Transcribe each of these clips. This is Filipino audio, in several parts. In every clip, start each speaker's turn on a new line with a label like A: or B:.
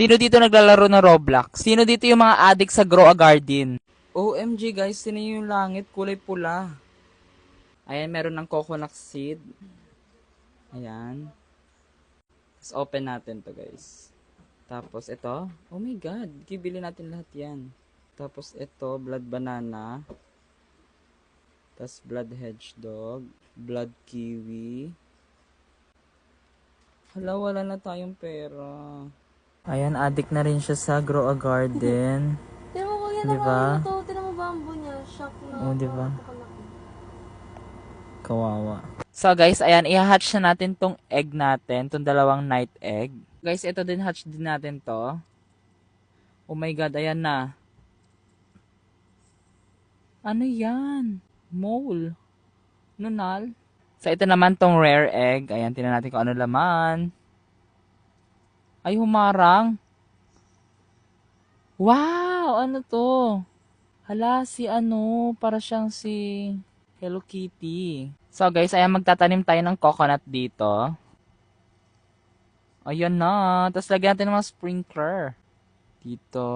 A: Sino dito naglalaro ng Roblox? Sino dito yung mga addict sa Grow a Garden? OMG guys, sino yung langit? Kulay pula. Ayan, meron ng coconut seed. Ayan. Tapos open natin to guys. Tapos ito. Oh my god, kibili natin lahat yan. Tapos ito, blood banana. Tapos blood hedgehog. Blood kiwi. Hala, wala na tayong pera. Ayan, addict na rin siya sa Grow a Garden.
B: Tinan mo kuya,
A: Di ba?
B: diba? ito. Tinan mo bamboo niya. Shock na.
A: Oo, di ba?
B: napakalaki.
A: Kawawa. So guys, ayan, i-hatch na natin tong egg natin, tong dalawang night egg. Guys, ito din hatch din natin to. Oh my god, ayan na. Ano yan? Mole. Nunal. So ito naman tong rare egg. Ayan, tingnan natin kung ano laman. Ay, humarang. Wow! Ano to? Hala, si ano, para siyang si Hello Kitty. So guys, ayan magtatanim tayo ng coconut dito. Ayan na. Tapos lagyan natin ng mga sprinkler. Dito.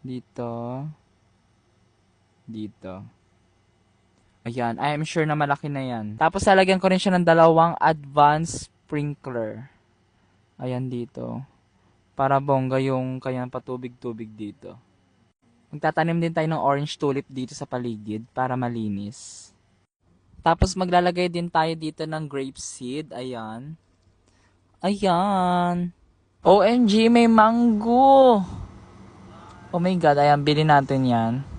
A: Dito. Dito. Ayan. I am sure na malaki na yan. Tapos lalagyan ko rin siya ng dalawang advanced sprinkler. Ayan dito. Para bongga yung kanyang patubig-tubig dito. Magtatanim din tayo ng orange tulip dito sa paligid para malinis. Tapos maglalagay din tayo dito ng grape seed. Ayan. Ayan. OMG, may mango. Oh my God, ayan, bilhin natin yan.